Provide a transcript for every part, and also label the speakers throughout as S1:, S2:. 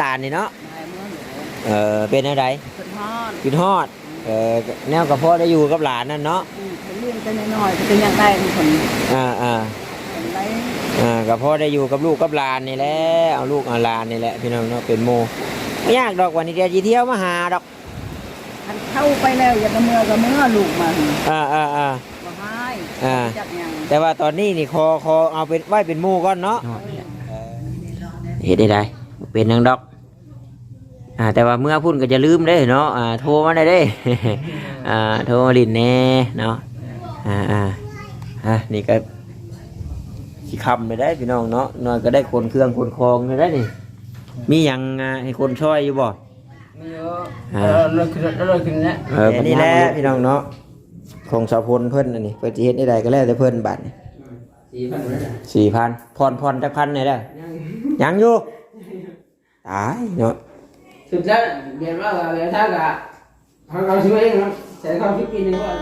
S1: หลานนี่เนาะ
S2: ได้เมื่อหนู
S1: เออเป็นอะไร
S2: คนฮอด
S1: กินฮอดเออแนวกับพ่อได้อยู่กับหลานนั่นเนาะ
S2: อืมไปเลี้ยงกันน้อยๆก็เป็นอยังได้เป็นคน
S1: อ่าอ่า
S2: เป็นไร
S1: อ่ากับพ่อได้อยู่กับลูกกับหลานนี่แหละเอาลูกเอาหลานนี่แหละพี่น้องเนาะเป็นโมไม่ยากดอกวันนี้เดียวจีเที่ยวมาหาดอก
S2: ทันเข้าไปแล้วอย่าเมื่อก็เมื่อลูกมา
S1: อ่าอ่าอ่า
S2: บ่ให้
S1: อ่า
S2: จักหยัง
S1: แต่ว่าตอนนี้นี่คอคอเอาเป็นไว้เป็นหมู่ก่อนเนาะ
S2: เออ
S1: เฮ็ดได้ได้ เป็นนังดอกอ่าแต่ว่าเมื่อพุ่นก็จะลืมได้เนาะอ่าโทรมาได้เด้ อ่าโทรมาลินแน่เนาะอ่าอ่าอะนี่ก็สิคำไปได้พี่น้องเนาะน้อยก็ได้คนเครื่องคนคองเลยได้นี่มีหยังอ่าให้คนช่วยอยู่บ่
S2: มีเยอะ
S1: อ่า
S2: เออเลยขึ้นเลยขึ้นแล้ว
S1: เออนี่แหละพี่น้องเนาะของสาวพลเพิ่นอันนี้เพิ่นสิเฮ็ดได้ใดก็แล้วแต่เพิ่นบัดนี่
S2: สี่พันเลย
S1: สี่พันผ่อนผ่อนจักพันได้แล้วยังอยู่ ตายเนาะ
S2: สุดท้ายเรียนว่าอะไรถ้ากับทางเราช่วยเองครับใช้ความคิดปีหนึงก่อน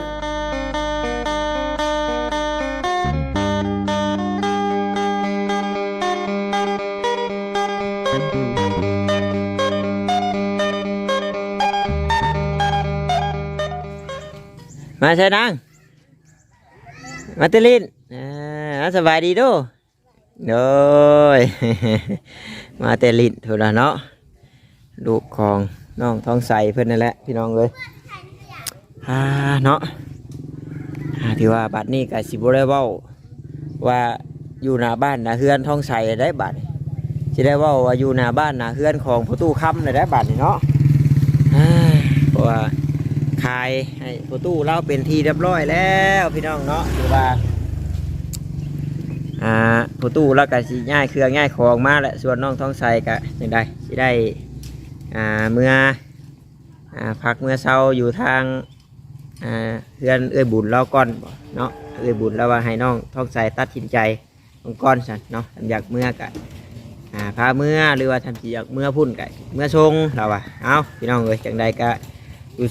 S1: มาใช่นางมาเตลินอ่าสบายดีเดู โดยมาเตลินเถอะนะเนาะลูกของน้องท้องใสเพื่อนนั่นแหละพี่น้องเลยอ่าเนาะที่ว่าบัดนี้กับสิบได้เว้าว่าอยู่หน้าบ้านหน้าเฮือนท้องใสได้บัดสิได้เว้าว่าอยู่หน้าบ้านหน้าเฮือนของประตูค้ำเลยได้บัดเนาะเพราะว่าขายให้ประตูเราเป็นทีเรียบร้อยแล้วพี่น้องเนาะคือว่า อ่าประตูเราก็สิง่ายเครือง่ายของมาแหละส่วนน้องท้องใสก็ยังได้สิได้อ่าเมื่ออ่าพักเมื่อเช้าอยู่ทางอ่าเพื่อนเอ้ยบุญเราก่อนเนาะเอ้ยบุญเราว่าให้น้องท้องใสตัดสินใจองก้อนสันเนาะทำอยากเมื่อกันอ่าพาเมื่อหรือว่าทำสิอยากเมื่อพุ่นกันเมื่อชงเราว่าเอาพี่น้องเอ้ยจังใดก็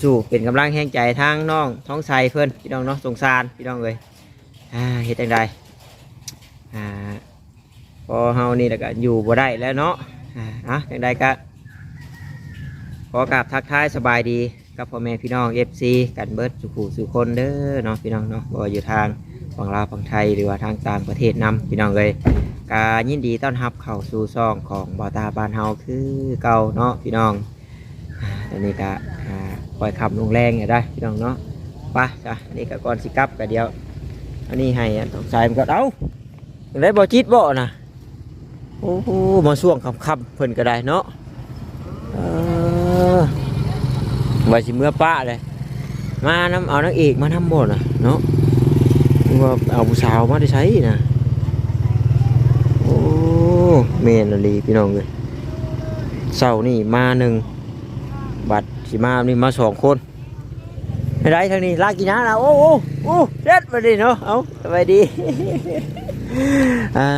S1: สู้ๆเป็นกำลังแห่งใจทางน้องท้องใสเพื่อนพี่น้องเนาะสงสารพี่น้องเลยอ่าเฮ็ดจังได อ่าพอเฮานี่แล้วก็อยู่บ่ได้แล้วเนาะอ่าอะจังไดก็ขอกราบทักทายสบายดีกับพ่อแม่พี่น้อง FC กันเบิร์ดสุขุสุคนเด้อเนาะพี่น้องเนาะบ่อยู่ทางฝั่งลาวฝั่งไทยหรือว่าทางต่างประเทศนํพี่น้องเลยกายินดีต้อนรับเข้าสู่ซองของบ่าวตาบานเฮาคือเก่าเนาะพี่น้องอ่าตอนนี้ก็อ่าปล่อยขับลงแรงอย่าได้พี่น้องเนาะไปะจ้ะนี่ก็ก่อนสิกลับก็เดียว อันนี้ให้อันต้องใส่มันก็เอา ได้บ่จิตบ่นะโอ้โหมาช่วงคำๆเพิ่นก็ได้เนาะเออว่าสิเมื่อป้าเลย มาน้ำเอานักเอกมาทำบ่นะเนาะว่าเอาผู้สาวมาได้ใช้นะโอ้เมนอหลีพี่น้องเลยเสานี่มาหนึ่งบัตรสิมานี่มาสองคนไม่ได้ทางนี้ลากกินน้ำนะโอ้โอ้โอ้เด็ดมาดิเนาะเอาสบายดี อ่า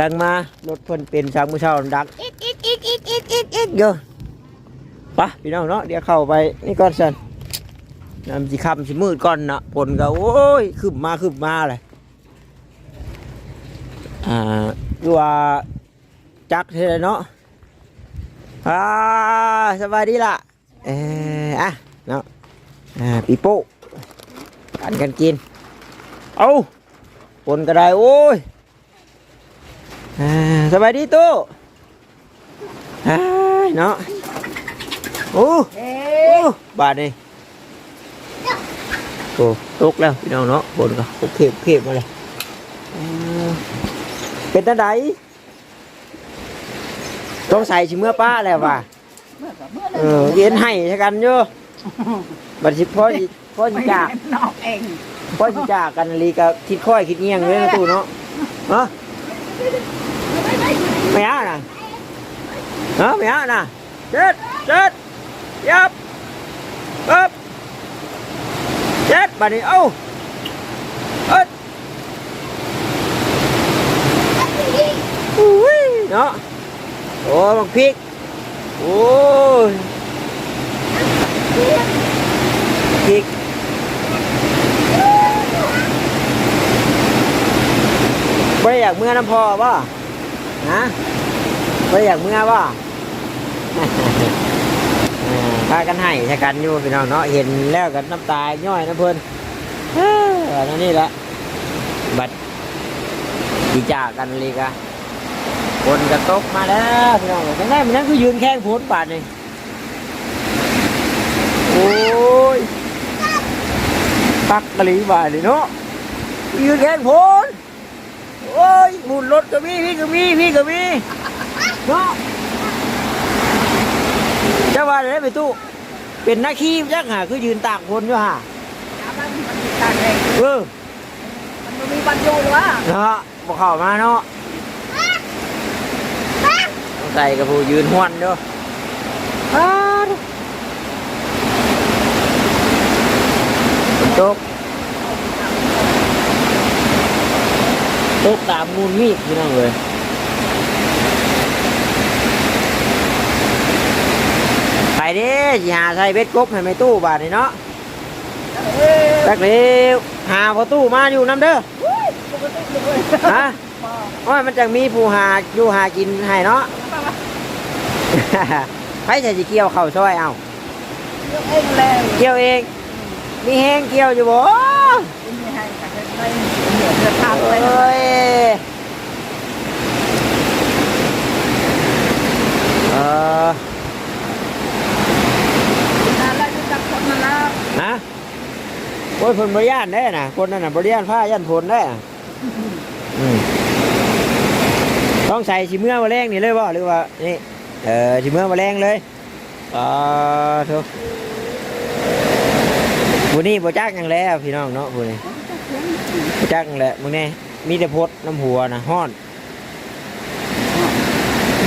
S1: ลังมารถเพิ่นเป็นชางมือเช่าดังอีกอีกอีกอีกอีกอีกอีกเยอะปะพี่น้องเนาะเดี๋ยวเข้าไปนี่ก่อนสันน้ำสิคำสิมืดก่อนนะผลก็โอ้ยขึ้นมาขึ้นมาเลยอ่าดูว่าจักเทเนาะอ่าสบายดีล่ะเอออะเนาะอ่าปีโป้กันกันกินเอาป นก็ได้โอ้ยสบายดีตู้เนาะโอ้โอ้บาดนี่โอ้ตกแล้วพี่น้องเนาะบนก็โอเคโอเคมาเลยเป็นตันไดต้องใส่ชิเมื่อป้าแล้วว่ะ
S2: เออ
S1: เย็นให้ใช่กันอยู่บัดสิพ่อพ่อสิ
S2: ไม่า
S1: ก
S2: นอกเอง
S1: พ่อสิจากกันลีก็คิดค่อยคิดเงียงเลยนะตู้เนาะฮะไม่เอานะฮะไม่เอานะเจ็ดเจ็ดยับปึ๊บเจ็ดบัดนี้เอ้าเอ็ดอุ้ยเนาะโอ้บักพริกโอ้ยพริก ไม่อยากเมื่อน้ำพอป่ะฮะบ่อยากเมื่อบ่เออพากันให้ใช้กันอยู่พี่น้องเนาะเห็นแล้วกันน้ำตาย่อยนะเพิ่นเออนั่นนี่แหละบัดดีจากกันเลยกะคนกระตกมาแล้วพี่น้องยังไงมันนั่นคือยืนแข้งโพนปาดนี่โอ้ยปักกะหลีบาดนี่เนาะยืนแข้งโพน โอ้ยหมุนรถก็มีพี่ก็มีพี่ก็มีเนาะเจ้าว่าได้ไปตู้เป็นนักขี้จักหาคือยืนตากคนอยู่ห่า
S3: ตากแดด
S1: เออ
S3: มันมีบรรยุหรือวะ
S1: เนาะบอกเข้ามาเนาะต้องใส่กับผู้ยืนห้วนเด้ออ้าวฝนตก ตกตามมูลมีดพี่น้องเลยไปเด้สิหาใส่เบ็ดกบให้ไม่ตู้บาทนี่เนาะ
S3: เอ้ย
S1: ตักเร็วหาพอตู้มาอยู่น้ำเด้อ
S3: ปกติเลย
S1: ฮะว่ามันจะมีผู้หาอยู่หากินให้เนาะใครจะสิเกี่ยวเข้าวซอยเอา
S3: เลือกเองแล้ว
S1: เกี่ยวเอง มีแห้งเกี่ยวอยู่บ่
S3: เหนียวจะทำเลย
S1: เอออ
S3: อะไรจะจับคนมาแล้ว
S1: นะโอ้ยผลบริยานได้น่ะคนนั้นน่ะบริยานผ้ายันผลได้ต้องใส่สีเมื่อมาแรงนี่เลยบ่หรือว่านี่เออสีเมื่อมาแรงเลยอ่าเถอะวันนี้บ่จักหยังแล้วพี่น้องเนาะผู้นี้บ่ จักหยังแหละมึงแน่มีแต่พดน้ำหัวนะฮ้อน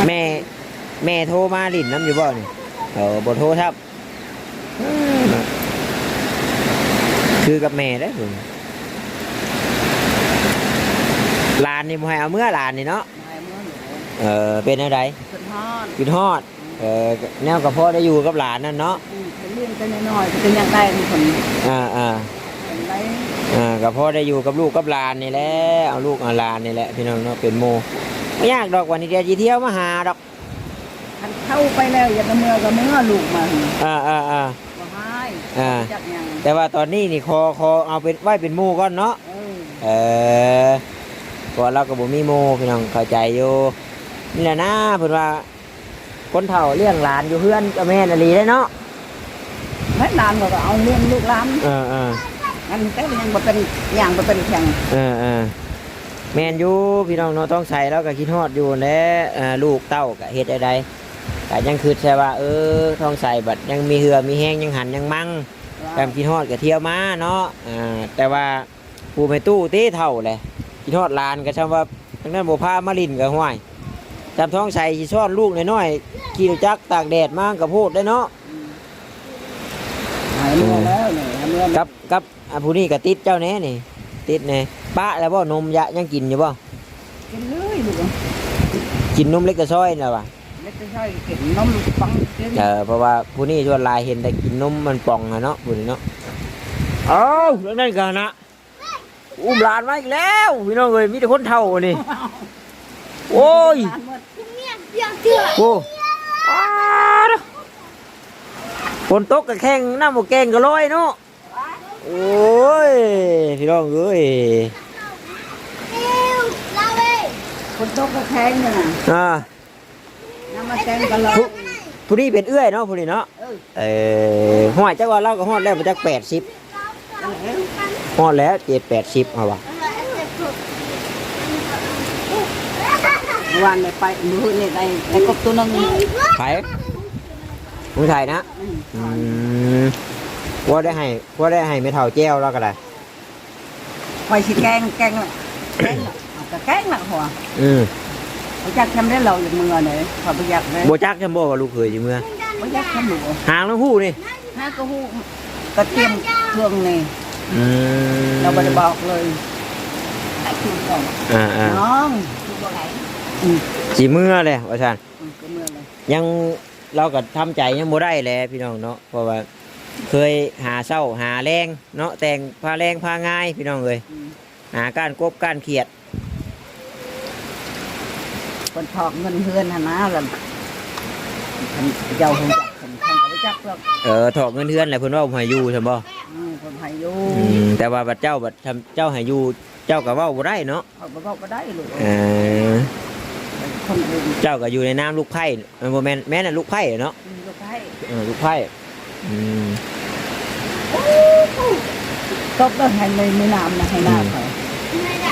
S1: แม่ แม่โทรมาลิ่นน้ำอยู่บ่นี่เออบ่โทรครับอืมคือกับแม่ได้อผมหลานนี่บ่ให้เอาเมื่อหลานนี่เนาะ
S3: ไม่เมื่อหนู
S1: เออเป็นอะไร
S3: เป็นฮอด
S1: กินฮอดเออแนวกับพ่อได้อยู่กับหลานนั่นเนาะ
S3: เป็นเรื่องกันน้อยๆเป็นอย่างไรมีคน
S1: อ่าอ่า
S3: เป็นไร
S1: อ่ากับพ่อได้อยู่กับลูกกับหลานนี่แหละเอาลูกเอาหลานนี่แหละพี่น้องเนาะเป็นโมไม่ยากดอกวันนี้เดียวจีเที่ยวมาหาดอก
S3: ท่านเข้าไปแล้วอย่าเมื่อก็เมื่อลูกมา
S1: อ่าอ่าอ่า
S3: ก็ให้
S1: อ่า
S3: จักยัง
S1: แต่ว่าตอนนี้นี่คอคอเอาเป็นไว้เป็นโมก่อนเนาะ
S3: เออ
S1: เออเพราะเราก็บ่มีโมพี่น้องเข้าใจอยู่นี่แหละนะเพิ่นว่า คนเฒ่าเลี้ยงหลานอยู่เพื่อนกับแม่นอหลีได้เนาะ
S3: ให้หลานก็เอาเลี้ยงลูกหลาน
S1: เออเออ
S3: อันแต่ยังบ่เป็นอย่างบ่เป็นแข่ง
S1: เออเออแมนอยู่พี่น้องเนาะต้องใส่แล้วก็คิดฮอดอยู่แหล้วอ่าลูกเต้าก็เฮ็ดใดๆก็ยังคือใช่ว่า เออท้องใส่บัดยังมีเหือมีแห้งยังหันยังมั่งแตามคิดฮอดก็เที่ยวมาเนาะอ่าแต่ว่าผู้ไปตู้เต้เท่าเลยคิดฮอดหลานก็ช่างว่าทั้งนั้นบ่พามาลินก็ห้วยจำท้องใส่สิซ่อนลูกน้อยๆขี่รถจักรตากแดดมากับพูดได้เนาะ
S3: หายเมื่อแล้วนี่เมื่อ
S1: กับกับ อ่าผู้นี้ก็ติดเจ้าแน่นี่ ติดแน่ป้าแล้วบ่นมยะยังกินอยู่บ่
S3: กินเลยลูก
S1: กินนมเล็กกระซ้อยน่ะว่ะ
S3: เล็กน้อยกินนมปังกิน
S1: เออเพราะว่าผู้นี้ชวนหลายเห็นแต่กินนมมันป่องอะเนาะผู้นี้เนาะเอาเรื่องนั้นกันนะอุ้มหลานมาอีกแล้วพี่น้องเอ้ยมีแต่คนเท่านี่โอ้ยโอ้อ้าวฝนตกกับแข้งน้ำหมกแกงก็ลอยเนาะ โอ้ย พี่น้องเอ้ย
S3: คนตกก็แข็งเนี่ยนะ
S1: อ่า
S3: น้ำมาแกงกันเลย
S1: ผู้นี้เป็นเอื้อยเนาะผู้นี้เนาะ
S3: เออ
S1: เออห้อยจักว่าเราก็ฮอดแล้วมาจักแปดสิบฮอดแล้วเจ็ดแปดสิบเอาวะ
S3: เมื่อวานเนี่ยไปมือเนี่ยได้ได้กบตัวหนึง
S1: ไผมือไทยนะอืม ว่าได้ให้ว่าได้ให้ไม่เท่าแจ้วแล้วก็ได้
S3: ไปสิแกงแกงละแกงละเอาแต่แกงละหัว
S1: อืม
S3: เขาจักทำได้เราอย่างมือเนี่ยเขาไปอยากเลย
S1: โบจักจำโบว่าลูกเคยอยู่เมื่อ
S3: เขาอยากทำหนู
S1: หางทั้งคู่นี่
S3: ห้าก็หูก็เตรียมเครื่องนี่
S1: อืม
S3: เราไม่ได้บอกเลยไอ้คุณก่อน
S1: อ่าอ่า
S3: น้องคุณบอกไหนอืม
S1: สีเมื่อเลยว่าท่าน
S3: อืมก็เมื่อเลย
S1: ยังเราก็ทำใจยังโบได้แหละพี่น้องเนาะเพราะว่า เคยหาเศร้าหาแรงเนาะแต่งพาแรงพาง่ายพี่น้องเลย
S3: อืม
S1: หาการกบการเขียด
S3: ไปคนทอกเงินเฮือนหั่นนะแล้วเพิ่นเจ้าฮู้จักเพิ่นเพิ่นก็บ่จักหรอก
S1: เออถอกเงินเดือนแหละเพิ่นว่าบ่ให้อยู่ใช่บ่
S3: อืมเพิ่นให้อยู่
S1: อืมแต่ว่าบัดเจ้าบัดทำเจ้าให้อยู่เจ้าก็เว้าบ่ได้เนาะ
S3: เขาบ่บอกบ่ได้ลูก
S1: เออ
S3: คนอื่น
S1: เจ้าก็อยู่ในน้ำลูกไผ่มันบ่แม่นแม่นน่ะลูกไผ่เนาะ
S3: มีลูกให้
S1: เออลูกไผ่ อืม
S3: ตบแล้วให้เลยมีน้ำนะให้น้ำเขา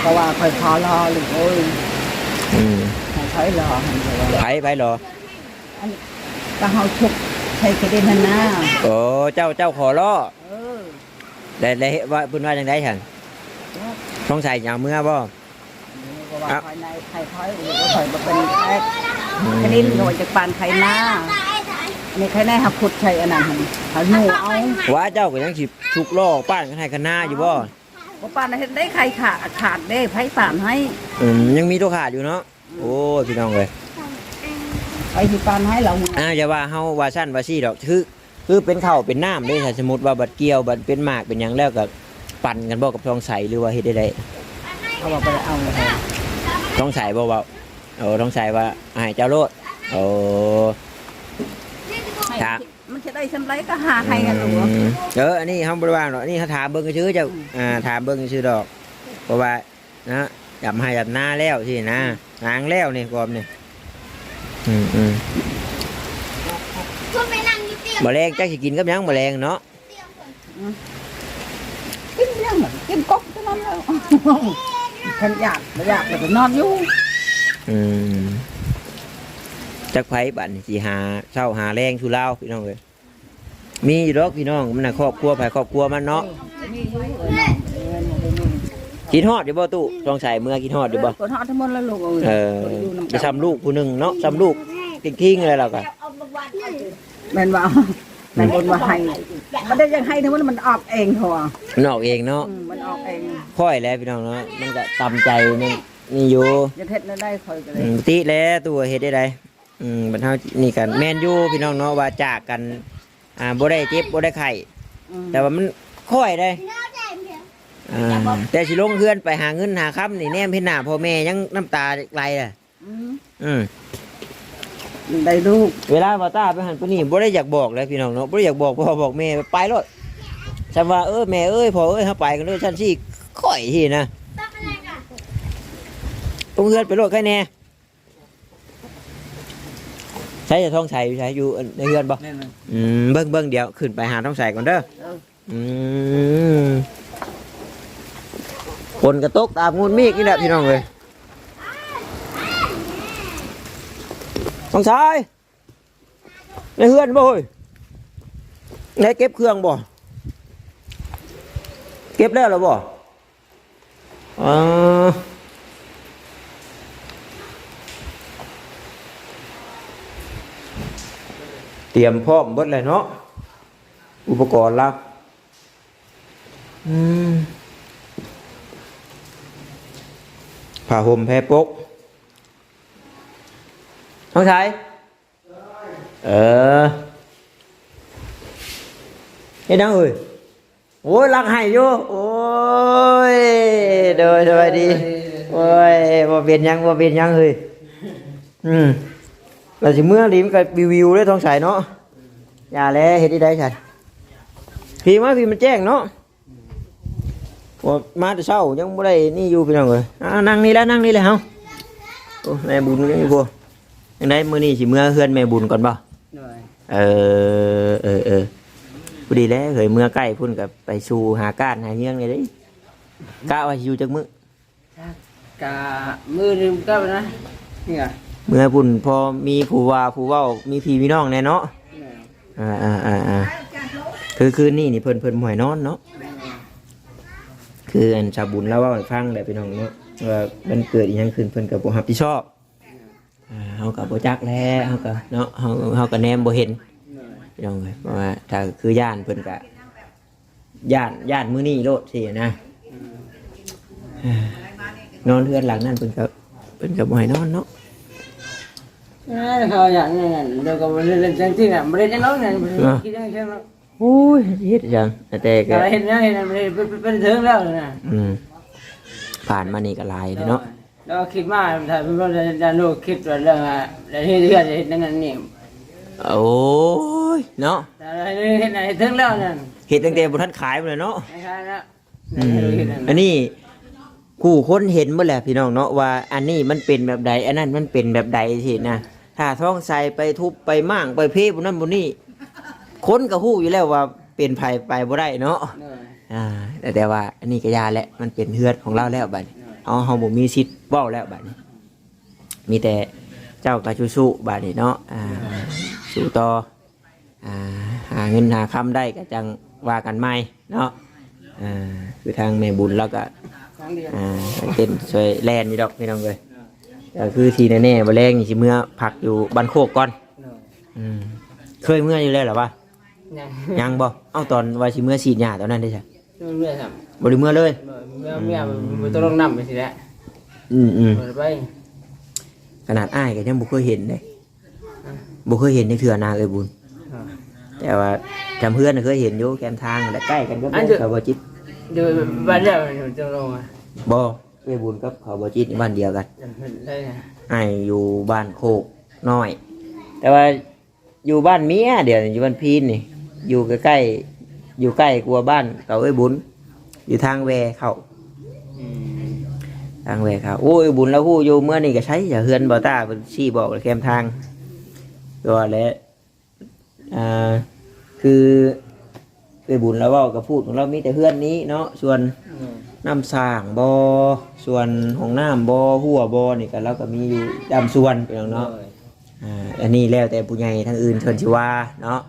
S3: เพราะว่าค่อยขอรอลูกโอ้ย
S1: อืม
S3: ให้ค่อยรอให้เขารอ
S1: ไผไผเหรอ
S3: ก็เฮาชุกใช้กระเด็นหั่นนะ
S1: โอ้เจ้าเจ้าขอล้อ
S3: เออ
S1: ได้ได้ว่าเพิ่นว่าจังได๋หั่นต้องใส่ยามเมื่อบ่
S3: เพราะว่าภายในไข่ค่อยลูกก็ค่อยบ่เป็นแอกกระเด็นหน่วยจากปานไข่หน้า อันนี้ไข่ในหักขุดใช้อันนั้นหั่นเขาหนูเอา
S1: ว่าเจ้าก็ยังสิชุกล้อป้านกันให้กันหน้าอยู่บ่
S3: บ่ปานเฮ็ดได้ไข่ขาดขาดเด้ไผปานให้
S1: อืมยังมีตัวขาดอยู่เนาะโอ้ยพี่น้องเอ้ย
S3: ไผสิปานให้เรา
S1: อ่าอย่าว่าเฮาว่าซั่นว่าซี่ดอกคือคือเป็นข้าวเป็นน้ำเด้ถ้าสมมุติว่าบัดเกี่ยวบัดเป็นหมากเป็นหยังแล้วก็ปั่นกันบ่กับทองใสหรือว่าเฮ็ดได้ได
S3: เขาบอกบ่ได้เอาเลย
S1: ทองใสบ่เว้าโอ้ทองใสว่าให้เจ้าโลดโอ้ ครับ
S3: มันจะได้สำไรก็หาให้กันลูก
S1: อืมเอออันนี้เฮาบ่ได้ว่าหรอกอันนี่เฮาถามเบิ่งซื่อๆเจ้าอ่าถามเบิ่งซื่อๆดอก เพราะว่านะจับให้จับหน้าแล้วสินะนางแล้วนี่กอมนี่อืมอืม
S4: คุณไปนั่งอยู่เตียง
S1: แมลงจักสิกินกับหยังแมลงเนาะ
S3: กินยังกินกบเท่านั้นแล้วฉันอยากไม่อยากแต่ก็นอนอยู่
S1: อืม จักไผบัดนี่สิหาเช้าหาแรงชูลาวพี่น้องเอ้ยมีอยู่ดอกพี่น้องมันน่ะครอบครัวไผครอบครัวมันเนาะ
S3: มีอยู่เออน้องเออน้องเออน้อง
S1: กินฮอดอยู่บ่ตู้ต้องใส่เมื่อกินฮอดอยู่บ่
S3: กดฮอดทั้งหมดแล้วลูก
S1: เออ
S3: อยู่น้ำ
S1: ไปซ้ำลูกผู้หนึงเนาะซ้ำลูกทิ้งๆเลยแล้วก็
S3: แม่นว่าแม่นบนว่าให้มันได้ยังให้ทั้งหมดมันออกเองเถอะ
S1: มันออกเองเนาะ
S3: อืมมันออกเอง
S1: ค่อยแล้วพี่น้องเนาะมันก็ตำใจมันนี่อยู่
S3: จะเฮ็ดได้ได้คอยก็เล
S1: อื
S3: ย
S1: มติแล้วตัวเฮ็ดได้ได อืมบรรเทานี่กันแม่นอยู่พี่น้องเนาะว่าจากกัน อ่าบ่ได้เจ็บบ่ได้ไข้
S3: อืม
S1: แต่ว่ามันค่อยได้อ่าแต่สิลงเพื่อนไปหาเงินหาค้ำนี่แนมเห็นหน้าพ่อแม่ยังน้ำตาไหลอะ
S3: อืม
S1: อืม
S3: ได้ลูก
S1: เวลาบ่ตาไปหันไปนี่บ่ได้อยากบอกเลยพี่น้องเนาะบ่ได้อยากบอกพ่อบอกแม่ไปรถฉันว่าเออแม่เอ้ยพ่อเอ้ยเฮาไปกันเด้อฉันสิค่อยที่นะต้องเฮือนไปรถใครแน่ ใช้จะท้องใส่อยู่ใช้อยู่ในเฮือนบ่
S2: นั่นน่ะ
S1: อืมเบิ้งเบิ้งเดี๋ยวขึ้นไปหาท้องใส่ก่อนเด้อ
S3: เออ
S1: อืมคนกระตกตามงูมีกนี่แหละพี่น้องเลยท้องใส่ในเฮือนบ่เฮ้ยในเก็บเครื่องบ่เก็บแล้วเหรอบ่อ่า เตรียมพร้อมเบิดเลยเนาะอุปกรณ์ละอืมผ้าห่มแพรปกน้องชายเออเฮ็ดนังเอ้ยโอ้ยรักให้อยู่โอ้ยเด้อสวัสดีโอ้ยบ่เป็นหยังบ่เป็นหยังเฮ้ยอืม เราสิเมื่อนี้มันก็วิววิวเลยท้องสายเนาะอย่าแล้วเฮ็ดได้ใช่พี่มาพี่มันแจ้งเนาะว่ามาแต่เช้ายังไม่ได้นี่อยู่พี่น้องเลยอ่านั่งนี่แล้วนั่งนี่เลยเฮาโอ้แม่บุญยังอยู่บ่ยังได้มื้อนี้สิเมื่อเฮือนแม่บุญก่อนบ่
S2: ด้วย
S1: เออเออเออพอดีแล้วเคยเมื่อใกล้พุ่นกับไปสู่หาก้านหาเงี้ยงเลยเด้กะว่าสิอยู่จักมื้อกะ
S2: มือหนึงก็นะนี่อะ
S1: เมื่อพุ่นพอมีผู้ว่าผู้เว้ามีพี่มีน้องแน่เนาะอ่าอ่าอ่าอ่าคือคืนนี้นี่เพิ่นเพิ่นบ่ให้นอนเนาะคืออันชาวบุญเล่าว่าให้ฟังแหละพี่น้องเนาะว่ามันเกิดอีหยังขึ้นเพิ่นก็บ่รับผิดชอบอ่าเฮาก็บ่จักแลเฮาก็เนาะเฮาเฮาก็แนมบ่เห็นพี่น้องเอ้ยเพราะว่าถ้าคือย่านเพิ่นก็ย่านย่านมื้อนี้โลดสินะอ่านอนเทือนหลังนั้นเพิ่นก็เพิ่นก็บ่ให้นอนเนาะ
S2: เอ้ยเขาอย่างนั้นเดี๋ยวก็มาเล่นจังที่น่ะมาเล่นจังน้องน่ะบ่ได้คิดจังจังนาะ
S1: โอ้ยเฮ็ดจังแต่ก็
S2: เห็นนะเห็นนะมันเป็นเป็นเถิงแล้วนะ
S1: อืมผ่านมานี่ก็หลายเลยเนาะ
S2: แล้วคิดมากถ้าเป็นว่าจะลูกคิดว่าเรื่องอะไรที่เรื่องอะไรนั่นนี่
S1: โอ้ยเนาะ
S2: แต่อะไรเห็นอะไรถึงแล้วนั่น
S1: เห็ดตั้งแต่บนท่านขายมาเลยเนาะ
S2: ไม่ใช่แล้ว
S1: อืมอันนี้กูคนเห็นเมื่อแหละพี่น้องเนาะว่า อันนี้มันเป็นแบบใดอันนั้นมันเป็นแบบใดสินะ ถ้าท้องใส่ไปทุบไปมั่างไปเพบนนั้นบนนี้คนก็ฮู้อยู่แล้วว่าเป็นภัยไปบ่ได้เนาะอ่าแต่แต่ว่าอันนี้ก็ยาแหละมันเป็นเฮือดของเราแล้วบัดนี้เอาเฮาบ่มีสิทธิ์เว้าแล้วบัดนี้ มีแต่เจ้ากะสู้ๆบัดนี้เนาะอ่าสู้ต่ออ่าหาเงินหาคำได้ก็จังว่ากันใหม่เนาะอ่าคือทางแม่บุญแล้วก็
S2: ครั้งเดียว
S1: อ่าเป็นช่วยแลนนี่ดอกพี่น้องเลย ก็คือทีแน่ๆบ่แรงนี่สิเมื่อพักอยู่บ้านโคกก่อนอืมเคยเมื่ออยู่แล้วเหรอวะ
S2: ยัง
S1: ยังบ่เอ้าตอนว่าสิเมื่อฉีดยาตอนนั้นได้ใช่
S2: เมื่อท
S1: บ่ได้เมื่อเลยำ
S2: เมื่อเมื่อมันต้องลงน้ำไปสิแล้ว
S1: อืมอืม
S2: เปิดไป
S1: ขนาดอ้ายก็ยังบ่เคยเห็นเลยบ่เคยเห็นในเถื่อนาเอ้ยบุญ แต่ว่าจำเพื่อนน่ะเคยเห็นอยู่แคมทางและใกล้กันก็บ่เขาบ่จิต
S2: เดี๋ยวบ้านเดียวจะลงอะ
S1: บ่ เอ้ยบุญกับเขาบ่จิตนี่บ้านเดียวกัน
S2: ได้ไง
S1: ไอ้ายอยู่บ้านโคกน้อย แต่ว่าอยู่บ้านเมียเดี๋ยวนี้อยู่บ้านพีนนี่ อยู่ใกล้ๆอยู่ใกล้กลัวาบ้านเก่าเอ้ยบุญ อยู่ทางแวเข้าทางแวเข้าโอ้ยบุญแล้วฮู้อยู่เมื่อนี่ก็ใช้อย่าเฮือนบ่ตาเป็นชี้บอกแคมทางตัวแล้วอ่าคือเอ้ยบุญแล้วเว่ากับพูดของเรามีแต่เฮือนนี้เนาะส่วน น้ำสร้างบอ่ส่วนของน้ำบอ่หัวบอนี่ก็เราก็มีอยู่ดำส่วนเป็นองเนาะอ่าอันนี้แล้วแต่ผู้ใหญ่ทางอื่นเชิญชิว่าเนาะ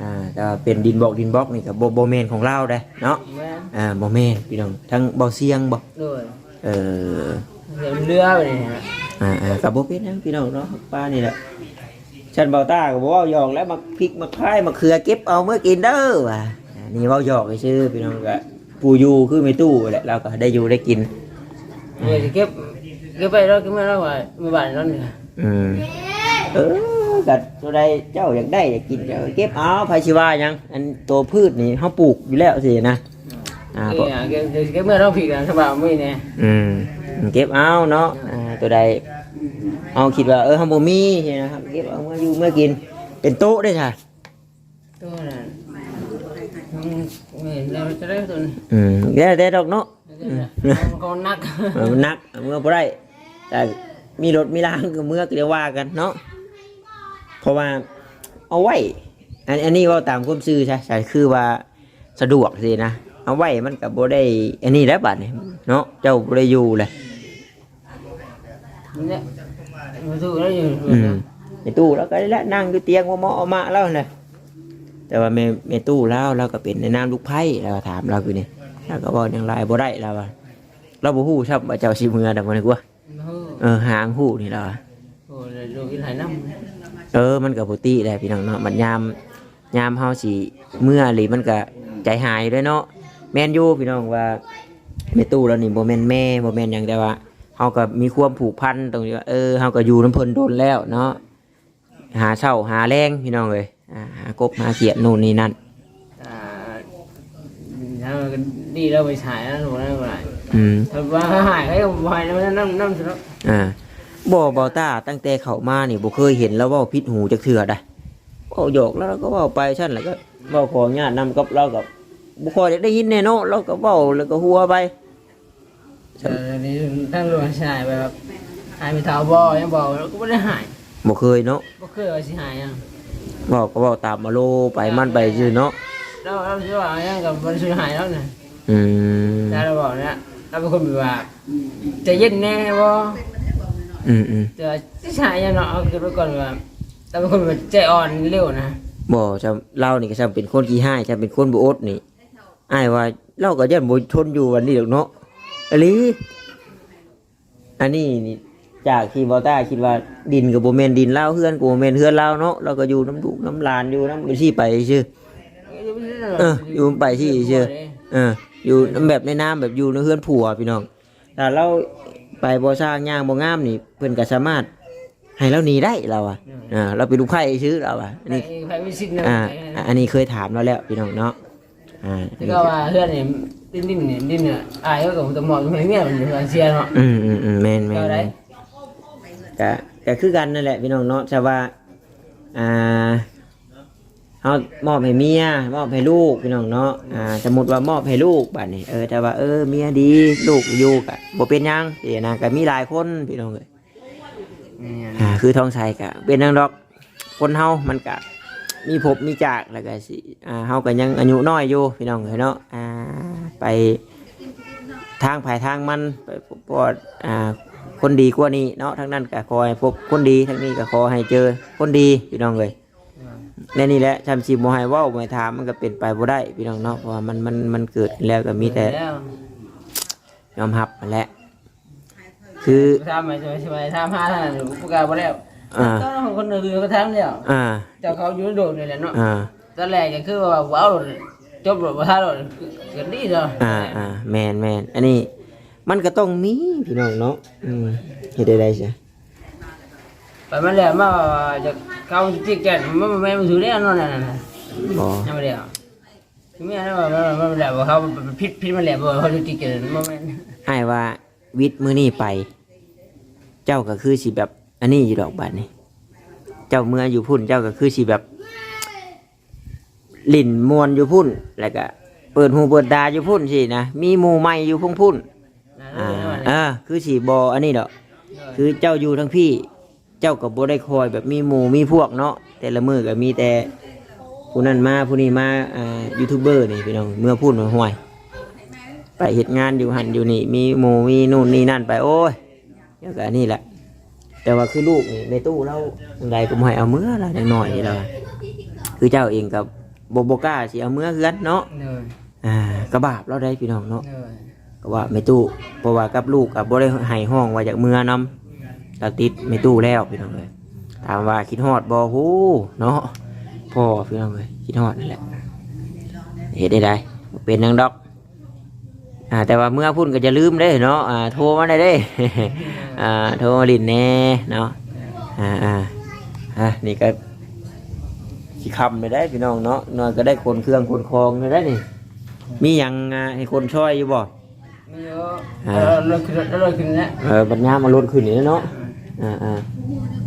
S1: อ่าแต่ว่าเป็นดินบอกดินบล็อกนี่กับโบเมนของเราได้เนาะ
S2: แม่
S1: อ่าโบเมนพี่น้องทั้งบ่อเสียงบ่
S2: ด้วย
S1: เออ
S2: เดี๋ยวเรือไปนี่ฮะ
S1: อ่าอ่ากับโบเป็นหยังพี่น้องเนาะป้านี่แหละฉันเบาตาก็บอกว่าหยอกแล้วมาพริกมาคายมาเขือเก็บเอาเมื่อกินเด้อว่ะอ่านี่เว่าหยอกซื่อๆพี่น้องก็ ปูอยู่คือไม่ตู้แหละเราก็ได้อยู่ได้กิน
S2: เดี๋ยวจะเก็บเก็บไปแล้วก็ไม่รู้ว่ามือบ้านนั่นเนี่ย
S1: อืมเออกัดตัวใดเจ้าอยากได้อยากกินเจ้าเก็บเอาไผชิว่าหยังอันตัวพืชนี่เขาปลูกอยู่แล้วสินะอ่า
S2: เอ
S1: เพราะ
S2: อเก็บเก็บเมื่อเราผิดกันสบายมือเนี่ย
S1: อืมเก็บเอาเนาะอ่าตัวใดเอาคิดว่าเออเขาบ่มีใช่นะครับเก็บเอาเมื่ออยู่เมื่อกิน เป็นโต๊ะได้ค่ะ
S2: ตัวนั้น เห็นเราจะได้ตัว
S1: อืมแล้วแต่ดอกเนาะ
S2: เขานัก
S1: เออมันหนักเมื่อบ่ได้แต่มีรถมีรางก็เมื่อก็เดี๋ยวว่ากันเนาะเพราะว่าเอาไว้ อันอันนี้เว่าตามความซื่อใช่ใช่คือว่าสะดวกสินะเอาไว้มันกับบ่ได้ อันนี้แล้วบัดนี้เนาะเจ้าบ่ได้อยู่เลย
S2: เนี่ยมาถูกแล้วอยู่
S1: อืมในตู้แล้วก็ได้ละนั่งอยู่เตียงว่าหมอเอามาแล้วนะ แต่ว่าแม่แม่ตู้แล้วเราก็เป็นในนามลูกไผ่เราก็ถามเราคือนี่เราก็บอกอย่างไรบ่ได้เราว่าเราบ่ฮู้ครับว่าเจ้าสิเมือดอกมันกว่าเออหางฮู้นี่เราว่า
S2: โอ้ยดูกินหายน้ำ
S1: เออมันกับปกติแหละพี่น้องเนาะมันยามยามเฮาสิเมื่อหรือมันก็ใจหายด้วยเนาะแม่นอยู่พี่น้องว่าแม่ตู้แล้วนี่บ่แม่นแม่บ่แม่นหยังแต่ว่าเฮาก็มีความผูกพันตรงที่ว่าเออเฮาก็อยู่น้ำเพิ่นโดนแล้วเนาะหาเช้าหาแรงพี่น้องเอ้ย อ่าหากบหาเขียดนู่นนี่นั่น
S2: อ่าถ้ามันดีแล้วไปฉายแล้วหนูนั่นก็ได้
S1: อืม
S2: ถ้าว่าหายให้ผมหายแล้วน้ำน้ำสุด
S1: อ่าบ่บ่ตาตั้งแต่เข้ามานี่บ่เคยเห็นแล้วเว้าผิดหูจักเทื่อได้เว้าหยอกแล้วเราก็เว้าไปซั่นแล้วก็เว้าขออนุญาตนำกับเรากับบ่ค่อยได้ยินแน่เนาะเราก็เว้าแล้วก็หัวไป
S2: แต่นี่ทั้งหลวงฉายไปแบบหายไปเท้าบ่อยังบอกแล้วก็ไม่ได้หาย
S1: บ่เคยเนาะ
S2: บ่เคยว่าสิหายยัง
S1: เว้าก็เว้าตามมาโลไปมันไปซื่อเนาะ
S2: เราเราจะว่ายังกับมันสูญหายแล้วเนี่ย
S1: อืม
S2: แต่เราบอกเนี่ยเราเป็นคนแบบว่าใจเย็นแน่บ่
S1: อืมอืม
S2: จะจะหายยังเนาะเอาคือไปก่อนว่าเราเป็นคนแบบใจอ่อนเร็วนะ
S1: บ่จะเล่านี่ก็จํเป็นคนขี้ห้ายจะเป็นคนบ่อดนี่อ้ายว่าเราก็ยันบ่ทนอยู่วันนี้ดอกเนาะอะลีอันนี้นี่ จากที่บ่ต้าคิดว่าดินก็บ่แม่นดินลาวเฮือนก็บ่แม่นเฮือนลาวเนาะเราก็อยู่น้ำลูกน้ำหลานอยู่น้ำซี่ไปซื่อเอออยู่ไปที่เชื่อเอออยู่แบบในน้ำแบบอยู่ในเฮือนผัวพี่น้องแต่เราไปบ่สร้างย่างบ่งามนี่เพิ่นก็สามารถให้เราหนีได้เราอะอ่าเราเป็นลูกไผ่ชื่อเราอะอันนี้
S2: ไผวิสิตนะ
S1: อ่าอันนี้เคยถามเราแล้วพี่น้องเนาะอ่า
S2: แล้วก็ว่าเพื่อนนี่ดิ้นดิ้นเนี่ยดิ้นเนี่ยอายก็กับตัวหมอกมันเงี้ยมันเสียเนาะ
S1: อืมอืมอืมแม่นแม่น
S2: เอาได้
S1: แม่น ก็ก็คือกันนั่นแหละพี่น้องเนาะแต่ว่าอ่าเอามอบให้เมียมอบให้ลูกพี่น้องเนาะอ่าสมมติว่ามอบให้ลูกบัดนี้เออแต่ว่าเออเมียดีลูกอยู่กะบ่เป็นหยังเดี๋ยวนะก็มีหลายคนพี่น้องเอ้ยอ่าคือทองชัยกะเป็นนังดอกคนเฮามันกะมีภพมีจากแล้วก็สิอ่าเฮาก็ยังอายุน้อยอยู่พี่น้องเอ้ยเนาะอ่าไปทางภายทางมันไปพบว่าอ่า คนดีกว่านี้เนาะทั้งนั้นก็ขอให้พบคนดีทั้งนี้ก็ขอให้เจอคนดีพี่น้องเลยและนี่แหละทำชีบ่ให้เว้าบ่ให้ถามมันก็เป็นไปบ่ได้พี่น้องเนาะเพราะว่ามันมันมันเกิดขึ้นแล้วก็มีแต่ยอมรับนั่นแหละคือ
S2: ทำไมใช่ไหมใช่ไหมทำห้าท่านผู้การบ่แล้ว
S1: อ่า
S2: ต้องของคนอื่นก็ทำแล้ว
S1: อ่า
S2: เจ้าเขาอยู่โดดนี่แหละเนาะ
S1: อ่า
S2: ตอนแรกก็คือว่าว้าวจบรถบ่ท่ารถเกิดดีเนาะ
S1: อ่าอ่าแมนแมนอันนี้ มันก็ต้องมีพี่น้องเนาะอืมเฮ็ดได้ได้ใช่
S2: ไปมันแล้วมาจะเขาจิกแก่นมันไม่มาถือได้นอนนั่นน่ะ
S1: บ่
S2: ยังไม่ได้อะคือไม่ได้ว่ามันมันแล้วว่าเขาพิษพิษมันแล้วว่าเขาจะจิกแก่นมันไม่
S1: อ้ายว่าวิทย์มื้อนี้ไป เจ้าก็คือสิแบบ อันนี้อยู่ดอกบัดนี้เจ้าเมื่ออยู่พุ่นเจ้าก็คือสิแบบลิ่นมวนอยู่พุ่นแล้วก็เปิดหูเปิดตาอยู่พุ่นสินะมีหมู่ใหม่อยู่พุ่งพุ่น อ่าอ่าคือสิบ่อันนี้ดอกคือเจ้าอยู่ทั้งพี่ เจ้าก็บ่ได้คอยแบบมีหมู่มีพวกเนาะแต่ละมือก็มีแต่ผู้นั้นมาผู้นี้มาอ่ายูทูบเบอร์นี่พี่น้องเมื่อพูดมาห่วย ไปเหตุงานอยู่หันอยู่นี่ มีหมู่มีนู่นนี่นั่นไปโอ้ยเดี๋ยวก็อันนี่แหละ แต่ว่าคือลูกนี่ในตู้เราจังใดก็บ่ให้เอาเมื่อละหน่อยๆนี่เราคือเจ้าเองกับโบโบกล้าสิเอาเมื่อเฮือนเนาะ
S2: เนย
S1: อ่ากระบาบเราได้พี่น้องเนาะ
S2: เนย
S1: ก็ ว่าไม่ตู้เพราะว่ากับลูกกับบ่ได้ให้ห้องว่าจากเมื่อนำก็ติดไม่ตู้แล้วพี่น้องเลยถามว่าคิดฮอดบ่ฮู้เนาะพ่อพี่น้องเลยคิดฮอดนั่นแหละเฮ็ดได้ไดเป็นหยังดอกอ่าแต่ว่าเมื่อพุ่นก็จะลืมได้เนาะอ่าโทรมาได้เด้อ่าโทรมาลินแน่เนาะอ่าอ่าอะนี่ก็สิคำไปได้พี่น้องเนาะน้อยก็ได้คนเครื่องคนคลองได้นี่มีหยังอ่าให้คนช่วยอยู่บ่
S2: เยอะเออรถขึ้นรถขึ้นแล้ว
S1: เออบัดยามมาลดขึ้นนี่เนาะอ่าอ่า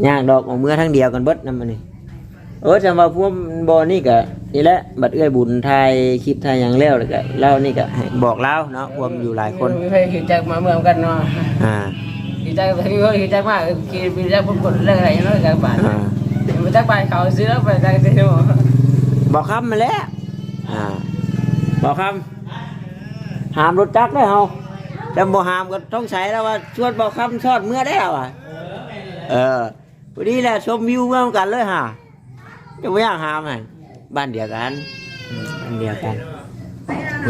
S1: ย่างดอกเอาเมื่อทั้งเดียวกันเบิดนำมันนี่เออจำว่าพวกบอนี่ก็นี่แหละบัดเอื้อยบุญไทยคลิปไทยหยังแล้วแล้วก็เล่านี่ก็ให้บอกเล่าเนาะรวมอยู่หลายคน
S2: มีใครขี่จักรมาเมืองกันเนาะ
S1: อ่า
S2: ขี่จักรขี่เขาขี่จักรมากขี่มีจักรพุ่งกดเรื่องอะไรเนาะจักรบาท
S1: อ่า
S2: มันจักรบาทเขาซื้อแล้วไปจักรเดียว
S1: บอกคำมาแล้วอ่าบอกคำ หามรถจักรได้เฮาแต่บ่หามก็ต้องใช้แล้วว่าชวนบอกคำชอดเมื่อได้แล้วอะเออพอดีแหละชมวิวเมื่อกันเลยฮะจะไม่อยากหามไงบ้านเดียวกันอืมบ้านเดียวกัน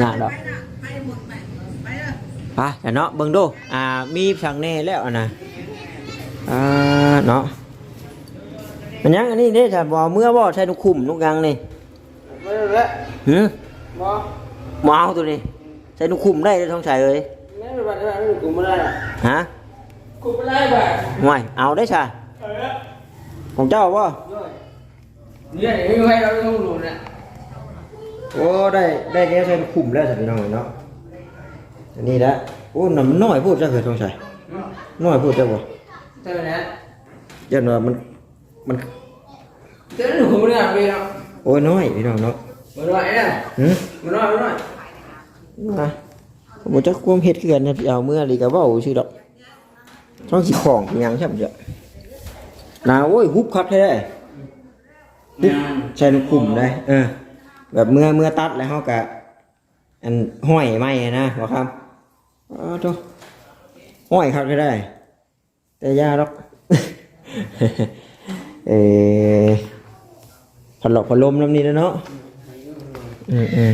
S1: งานดอกไปแต่เนาะเบิ่งดูอ่ามีสั่งแน่แล้วอะนะอ่าเนาะมันยังอันนี้เด้ถ้าบ่เมื่อบ่ใช้นุกคุมนุกยังนี่
S2: ไม่รู้ละ
S1: หืม
S2: บ่
S1: บ่เอาตัวนี้ ใช้นุกคุมได้เลยท้องชายเอ้ย
S2: ไม่รู้บัตรไม่รู้กูไม่ได้
S1: ฮะ
S2: กูไม่ได้บัตร
S1: ห่วยเอาได้ใช่ของเจ้าบ่
S2: เนี่ยไม่มีใครเราต้องรู้นะ
S1: โอ้ได้ได้เนี้ยใช้นุกคุมแล้วสิพี่น้องเนาะอันนี้ละโอ้น้ำมันน้อยพูดจ้าเกิดท้องชายน้อยพูดจ้าบ่
S2: เท่านั้น
S1: เจ้าเนาะมันมัน
S2: เท่านั้นกูไม่ได้พี่เนาะ
S1: โอ้ยน้อยพี่น้องเนาะ
S2: มันน้อยนะ
S1: หืม
S2: มันน้อยมันน้อย
S1: มาผมจะความเฮ็ดคือกันนะเอาเมื่อลีก็เว้าชื่อดอกท้องสิของอิหยังใช่บ่จ้ะนาโอ้ยฮุบคักแท้ฮุบใช้นุกคุมได้เออ แบบเมื่อเมื่อตัดแล้วเฮาก็อันห้อยไม้นะบ่ครับอ๋อโตห้อยคักได้ แต่ยาดอกเออพัดหลอกพัดลมน้ำนี่แล้วเนาะอืมอืม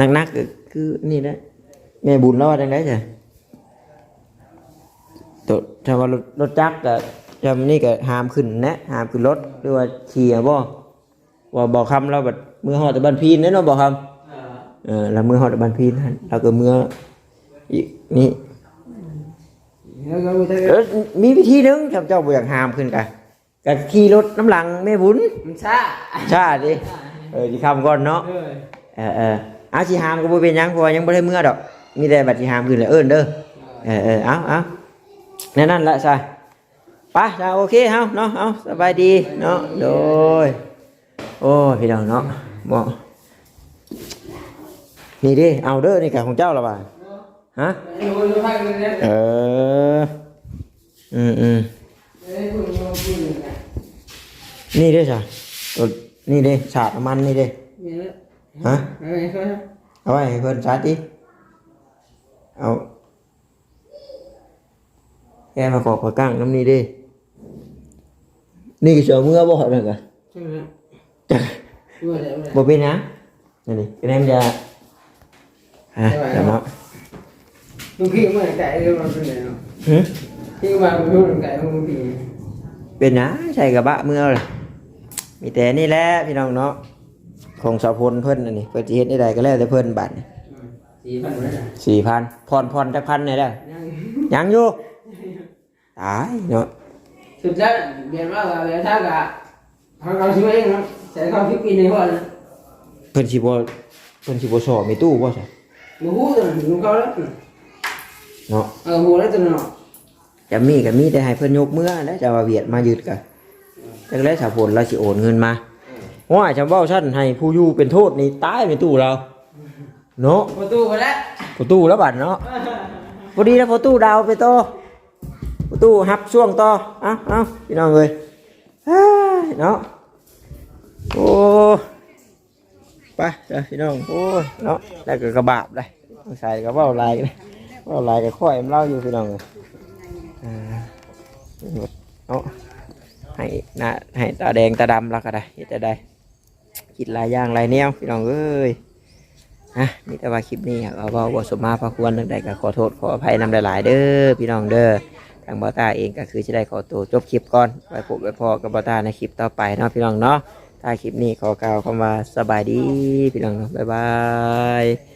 S1: นักนักๆก็ คือนี่นะแม่บุญแล้วว่าจังไดจ้ะตัวถ้าว่ารถรถจักรก็จำนี่ก็หามขึ้นนะหามขึ้นรถหรือว่าขี่อะบ่ว่าบอกคำเราแบบมือหอดแต่บันพีนเนาะบอกคำเออแล้วมือหอดแต่บันพีนหั่นแล้วก็มืออีนี่
S2: แล้วก็ไม่ได้
S1: เออมีวิธีหนึงจำเจ้าบ่อยากหามขึ้นกันก็ขี่รถน้ำหลังแม่บุญ
S2: มันช้า
S1: ชาดิเออสิคำก่อนเนาะ
S2: เออ
S1: เออ เอาชีหามก็บ่เป็นหยังเพราะว่ายังบ่ได้เมื่อดอก มีแต่บัตรที่หามขึ้นเลยเอิ้นเด้อเออเออเอาเอาแน่นั่นละใช่ไปจ้าโอเคเฮาเนาะเอาสบายดีเนาะโดยโอ้พี่น้องเนาะบอกนี่ดิเอาเด้อนี่กับของเจ้าละบ่าฮะ
S2: เอ
S1: ออืมอืม
S2: นี่
S1: เด้อจ้ะนี่เด้สาดน้ำมันนี่เด้
S2: มีแล้ว
S1: ฮะ
S2: เอ้ยเขา
S1: เอาไว้ให้เพิ่นสาดดิเอาแกมาขอขอกั้งน้ำนี่เด้นี่เสือเมื่อบ่เหรอกัน
S2: ใช่ไหม
S1: จัก
S2: ช่วยได้ไหม
S1: บ่เป็นหยังนี่นี่เป็นแอมยาฮะเดี๋ยวเนาะ
S2: ลูกพี่เมื่อไก่เรื่องมันเป็นไงเนาะ
S1: หึ
S2: พี่มาเป็นลูกไก่ของลูกพี่
S1: เป็นหยังใช่กระบะเมื่อเลยมีแต่นี่แหละพี่น้องเนาะ ของสาวพลเพิ่นอันนี้เพิ่นสิเฮ็ดได้ใดก็แล้วแต่เพิ่นบัดนี่
S2: สี่พันเลยนะ
S1: สี่พันผ่อนผ่อนจักพันได้แล้ว
S2: ยัง
S1: ยังอยู่ตายเนาะ
S2: สุดท้ายเรียนว่าอะไรถ้ากะเขาเราช่วยเองนะใส่ข้าวพริกปีในหัวนะ
S1: เพิ่นสิบ่เพิ่นสิบ่สอบมีตู้บ่ใช่
S2: หมูหูตัวนึงหมูเขาแล้ว
S1: เนาะ
S2: เออหูแล้วตัวนึงเนาะ
S1: จะมีก็มีแต่ให้เพิ่นยกมือแล้วจะว่าเวียดมายึดก็จักแล้วสาวพลเราสิโอนเงินมา ว่าจำเว้าซั่นให้ผู้อยู่เป็นโทษนี่ตายในตู้เราเนาะ
S2: ประตูไปแล้ว
S1: ประตูแล้วบัดเนาะพอดีแล้วประตูดาวไปต่อประตูฮับช่วงต่อเอ้าเอ้าพี่น้องเอ้ยเฮ้ยเนาะโอ้ไปเด้อพี่น้องโอ้ยเนาะแล้วก็กระบาบเลยใส่ก็เว้าลายกันเว้าลายก็ค่อยมันเล่าอยู่พี่น้องเอ้ยอ่าเนาะให้หน้าให้ตาแดงตาดำแล้วก็ได้เฮ็ดจะได้ คิดหลายอย่างหลายแนวพี่น้องเอ้ยฮะมีแต่ว่าคลิปนี้เราก็บทสมมาพระควรนึกได้ก็ขอโทษขออภัยนำหลายๆเด้อพี่น้องเด้อทางบอต้าเองก็คือจะได้ขอตัวจบคลิปก่อนไปพบไปพอกับบอต้าในคลิปต่อไปเนาะพี่น้องเนาะถ้าคลิปนี้ขอกล่าวคำว่าสบายดีพี่น้องเนาะบ๊ายบาย